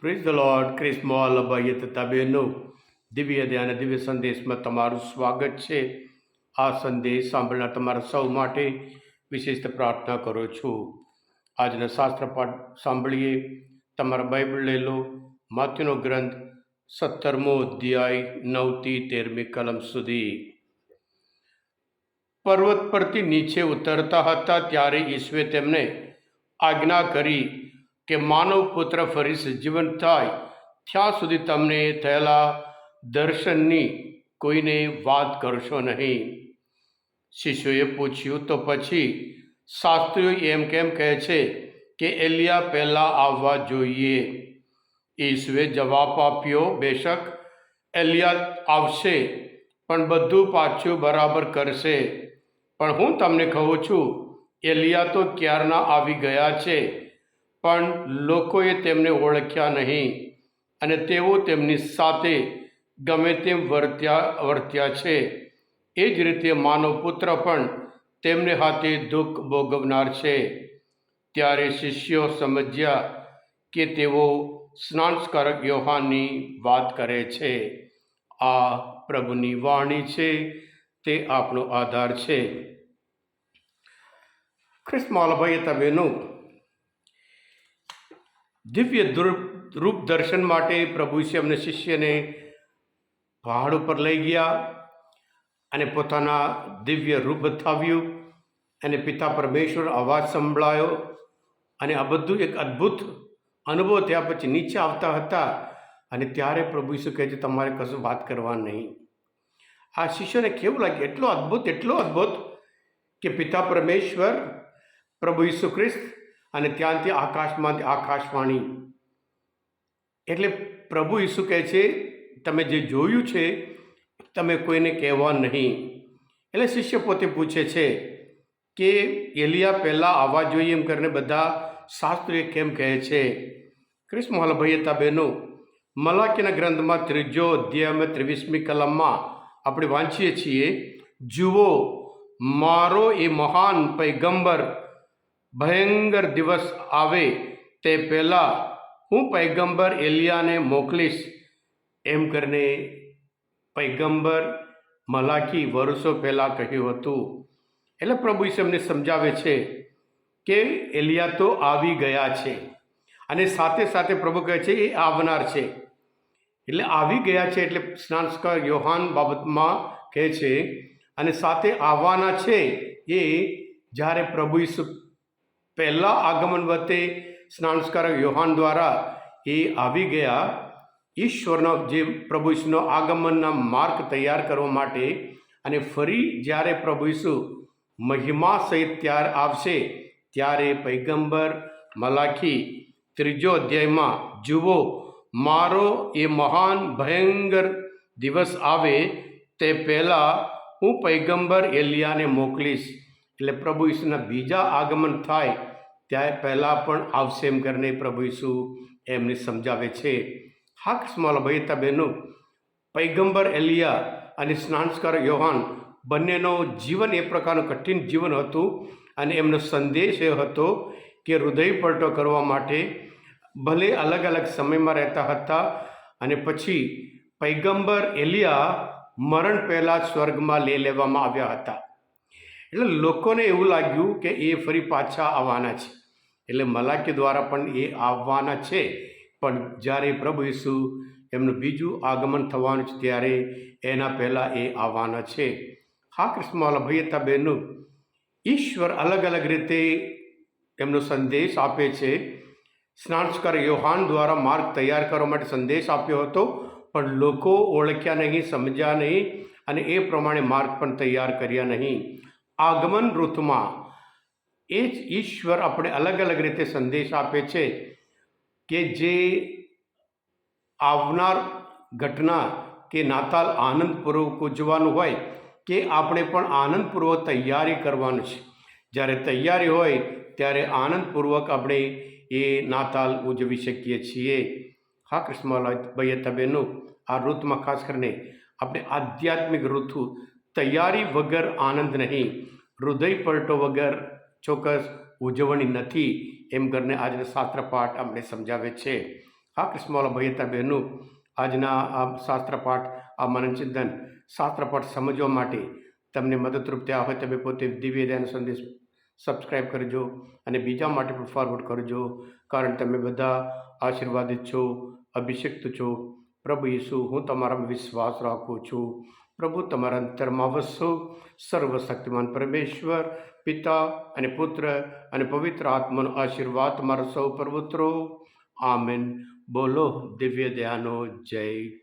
Praise the lord Krismol Abhay તથા બહેનો દિવ્ય ધ્યાન દિવ્ય સંદેશમાં તમારું સ્વાગત છે. આ સંદેશ સાંભળનાર તમારા સૌ માટે વિશેષ પ્રાર્થના કરું છું. આજના શાસ્ત્ર પાઠ સાંભળીએ. તમારા બાઇબલ લઈ લો. માથ્યુનો ગ્રંથ સત્તરમો અધ્યાય, નવથી તેરમી કલમ સુધી. પર્વત પરથી નીચે ઉતરતા હતા ત્યારે ઈશ્વે તેમને આજ્ઞા કરી કે માનવ પુત્ર ફરી સજીવન થાય, ત્યાં સુધી તમને થયેલા દર્શનની કોઈને વાત કરશો નહીં. શિષ્યોએ પૂછ્યું, તો પછી શાસ્ત્રીઓ એમ કેમ કહે છે કે એલિયા પહેલાં આવવા જોઈએ? ઈસુએ જવાબ આપ્યો, બેશક, એલિયા આવશે, પણ બધું પાછું બરાબર કરશે. પણ હું તમને કહું છું, એલિયા તો ક્યારના આવી ગયા છે? પણ લોકોએ તેમને ઓળખ્યા નહીં અને તેઓ તેમની સાથે ગમે તેમ વર્ત્યા વર્ત્યા છે. એ જ રીતે માનવ પુત્ર પણ તેમને હાથે દુઃખ ભોગવનાર છે. ત્યારે શિષ્યો સમજ્યા કે તેઓ સ્નાનસ્કારક યોહાનની વાત કરે છે. આ પ્રભુની વાણી છે, તે આપણો આધાર છે. ખ્રિસ્માલભાઈએ બહેનો દિવ્ય રૂપ દર્શન માટે પ્રભુ છે અમને શિષ્યને પહાડ ઉપર લઈ ગયા અને પોતાના દિવ્ય રૂપ બતાવ્યું. અને પિતા પરમેશ્વર અવાજ સંભળાયો અને આ બધું એક અદ્ભુત અનુભવ થયા પછી નીચે આવતા હતા અને ત્યારે પ્રભુ ઈસુ કહે છે, તમારે કશું વાત કરવા નહીં. આ શિષ્યને કેવું લાગ્યું? એટલો અદ્ભુત એટલો અદ્ભુત કે પિતા પરમેશ્વર પ્રભુ ઈસુ ખ્રિસ્ત અને ત્યાંથી આકાશમાંથી આકાશવાણી. એટલે પ્રભુ ઈસુ કહે છે, તમે જે જોયું છે, તમે કોઈને કહેવા નહીં. એટલે શિષ્ય પોતે પૂછે છે કે, એલિયા, પહેલાં આવવા જોઈએ એમ કરીને બધા શાસ્ત્રીએ કેમ કહે છે? ક્રિસ્મ હતા બહેનો મલાકીના ગ્રંથમાં ત્રીજો અધ્યાયમાં ત્રેવીસમી કલમમાં આપણે વાંચીએ છીએ, જુઓ, મારો એ મહાન પૈગંબર ભયંકર દિવસ આવે તે પહેલાં હું પૈગંબર એલિયાને મોકલીશ. એમ કરીને પૈગંબર મલાકી વર્ષો પહેલાં કહ્યું હતું. એટલે પ્રભુ એમને સમજાવે છે કે એલિયા તો આવી ગયા છે. અને સાથે સાથે પ્રભુ કહે છે એ આવનાર છે. એટલે આવી ગયા છે એટલે સ્નાનસ્કાર યોહાન બાબતમાં કહે છે અને સાથે આવવાના છે એ જ્યારે પ્રભુ ઈસુ પહેલાં આગમન વખતે સ્નાનસ્કારક યોહાન દ્વારા એ આવી ગયા. ઈશ્વરનો જે પ્રભુ ઈસુનો આગમનના માર્ગ તૈયાર કરવા માટે અને ફરી જ્યારે પ્રભુ ઈસુ મહિમા સહિત ત્યાર આવશે, ત્યારે પૈગંબર, મલાખી, ત્રીજો અધ્યાયમાં, જુઓ, મારો એ મહાન, ભયંકર દિવસ આવે, તે પહેલાં હું પૈગંબર એલિયાને મોકલીશ. એટલે પ્રભુ ઈસુના બીજા આગમન થાય ત્યારે પહેલાં પણ આવશે એમ કરીને પ્રભુ ઈસુ એમને સમજાવે છે. હા કસ્માલ ભયતા બહેનો, પૈગંબર, એલિયા અને સ્નાનસ્કાર યોહાન બંનેનો જીવન એ પ્રકારનું કઠિન જીવન હતું અને એમનો સંદેશ એ હતો કે હૃદય પલટો કરવા માટે ભલે અલગ અલગ સમયમાં રહેતા હતા અને પછી પૈગંબર, એલિયા મરણ પહેલાં સ્વર્ગમાં લઈ લેવામાં આવ્યા હતા. એટલે લોકોને એવું લાગ્યું કે એ ફરી પાછા આવવાના છે. એટલે મલાકી દ્વારા પણ એ આવવાના છે. પણ જ્યારે પ્રભુ ઈસુ એમનું બીજું આગમન થવાનું છે ત્યારે એના પહેલાં એ આવવાના છે. હા કૃષ્ણવાલા ભૈયતા હતા બહેનો, ઈશ્વર અલગ અલગ રીતે એમનો સંદેશ આપે છે. સ્નાનસ્કાર યોહાન દ્વારા માર્ગ તૈયાર કરવા માટે સંદેશ આપ્યો હતો, પણ લોકો ઓળખ્યા નહીં, સમજ્યા નહીં અને એ પ્રમાણે માર્ગ પણ તૈયાર કર્યા નહીં. આગમન ઋતુમાં એ જ ઈશ્વર આપણે અલગ અલગ રીતે સંદેશ આપે છે કે જે આવનાર ઘટના કે નાતાલ આનંદપૂર્વક ઉજવાનું હોય કે આપણે પણ આનંદપૂર્વક તૈયારી કરવાનું છે. જ્યારે તૈયારી હોય ત્યારે આનંદપૂર્વક આપણે એ નાતાલ ઉજવી શકીએ છીએ. હા કૃષ્ણભાઈ તબેનું, આ ઋતુમાં ખાસ કરીને આપણે આધ્યાત્મિક ઋતુ તૈયારી વગર આનંદ નહીં, હૃદય પલટો વગર ચોક્કસ ઉજવણી નથી એમ કરીને આજનો શાસ્ત્ર પાઠ અમને સમજાવે છે. હા, કૃષ્ણવાલા ભયતા બહેનું, આજના આ શાસ્ત્રપાઠ આ મનનચિંતન શાસ્ત્રપાઠ સમજવા માટે તમને મદદરૂપ થયા હોય તમે પોતે દિવ્ય દયાનો સંદેશ સબસ્ક્રાઈબ કરજો અને બીજા માટે પણ ફોરવર્ડ કરજો. કારણ તમે બધા આશીર્વાદિત છો, અભિષિક્ત છો. પ્રભુ ઈસુ, હું તમારામાં વિશ્વાસ રાખું છું. પ્રભુ, તમારા અંતરમાં વસો. સર્વશક્તિમાન પરમેશ્વર, પિતા અને પુત્ર અને પવિત્ર આત્માનો આશીર્વાદ તમારા સૌ પર આમેન. બોલો, દિવ્ય દયાનો જય